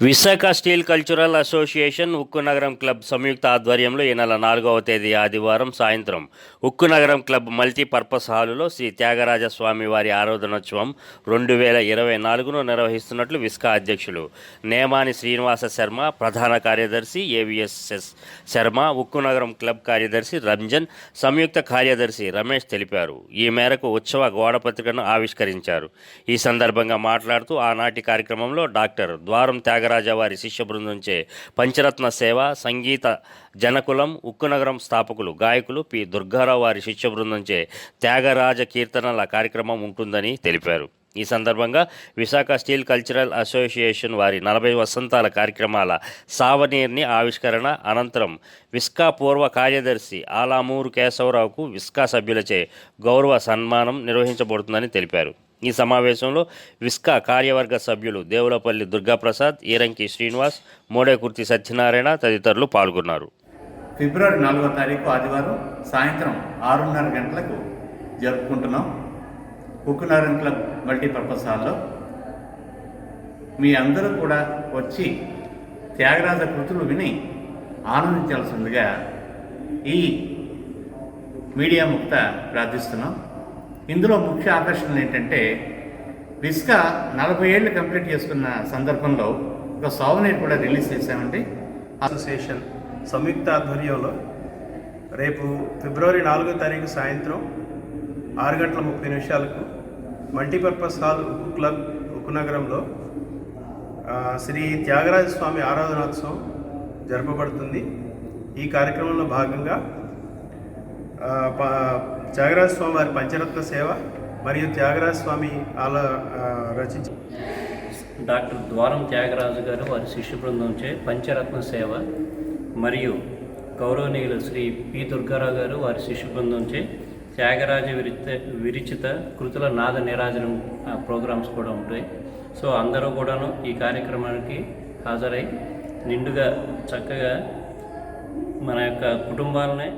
Visakha steel cultural association ఉక్కు నగరం club సంయుక్త ఆధ్వర్యంలో ఈ నెల నాలుగవ తేదీ ఆదివారం సాయంత్రం ఉక్కు నగరం క్లబ్ మల్టీపర్పస్ హాలులో శ్రీ త్యాగరాజ స్వామి వారి ఆరాధనోత్సవం రెండు వేల ఇరవై నాలుగును నిర్వహిస్తున్నట్లు విస్కా అధ్యక్షులు నేమాని శ్రీనివాస శర్మ ప్రధాన కార్యదర్శి ఏవిఎస్ఎస్ శర్మ ఉక్కు నగరం క్లబ్ కార్యదర్శి రంజన్ సంయుక్త కార్యదర్శి రమేష్ తెలిపారు. ఈ మేరకు ఉత్సవ గోడపత్రికను ఆవిష్కరించారు. ఈ సందర్భంగా మాట్లాడుతూ ఆనాటి కార్యక్రమంలో డాక్టర్ ద్వారం త్యాగ త్యాగరాజ వారి శిష్య బృందంచే పంచరత్న సేవ సంగీత జనకులం ఉక్కునగరం స్థాపకులు గాయకులు పి. దుర్గారావు వారి శిష్య బృందంచే త్యాగరాజ కీర్తనల కార్యక్రమం ఉంటుందని తెలిపారు. ఈ సందర్భంగా విశాఖ స్టీల్ కల్చరల్ అసోసియేషన్ వారి నలభై వసంతాల కార్యక్రమాల సావనీర్ని ఆవిష్కరణ అనంతరం విస్కా పూర్వ కార్యదర్శి ఆలామూరు కేశవరావుకు విస్కా సభ్యులచే గౌరవ సన్మానం నిర్వహించబడుతుందని తెలిపారు. ఈ సమావేశంలో విస్కా కార్యవర్గ సభ్యులు దేవులపల్లి దుర్గాప్రసాద్ ఈరంకి శ్రీనివాస్ మోడేకుర్తి సత్యనారాయణ తదితరులు పాల్గొన్నారు. ఫిబ్రవరి నాలుగో తారీఖు ఆదివారం సాయంత్రం ఆరున్నర గంటలకు జరుపుకుంటున్నాం. ఉక్కునారం క్లబ్ మల్టీపర్పస్ హాల్లో మీ అందరూ కూడా వచ్చి త్యాగరాజ కృతులు విని ఆనందించాల్సిందిగా ఈ మీడియా ముక్త ప్రార్థిస్తున్నాం. ఇందులో ముఖ్య ఆకర్షణలు ఏంటంటే విస్కా నలభై ఏళ్ళు కంప్లీట్ చేసుకున్న సందర్భంలో ఒక సావనీర్ కూడా రిలీజ్ చేశామండి. అసోసియేషన్ సంయుక్త ఆధ్వర్యంలో రేపు ఫిబ్రవరి నాలుగో తారీఖు సాయంత్రం ఆరు గంటల ముప్పై నిమిషాలకు మల్టీపర్పస్ హాల్ ఉక్కు క్లబ్ ఉక్కు నగరంలో శ్రీ త్యాగరాజ స్వామి ఆరాధనోత్సవం జరపబడుతుంది. ఈ కార్యక్రమంలో భాగంగా త్యాగరాజ స్వామి వారి పంచరత్న సేవ మరియు త్యాగరాజ స్వామి ఆల రచించి డాక్టర్ ద్వారం త్యాగరాజు గారు వారి శిష్య బృందంచే పంచరత్న సేవ మరియు గౌరవనీయులు శ్రీ పి దుర్గారావు గారు వారి శిష్య బృందంచే త్యాగరాజ విరిత విరిచిత కృతుల నాద నిరాజనం ప్రోగ్రామ్స్ కూడా ఉంటాయి. సో అందరూ కూడాను ఈ కార్యక్రమానికి హాజరై నిండుగా చక్కగా మన యొక్క కుటుంబాలనే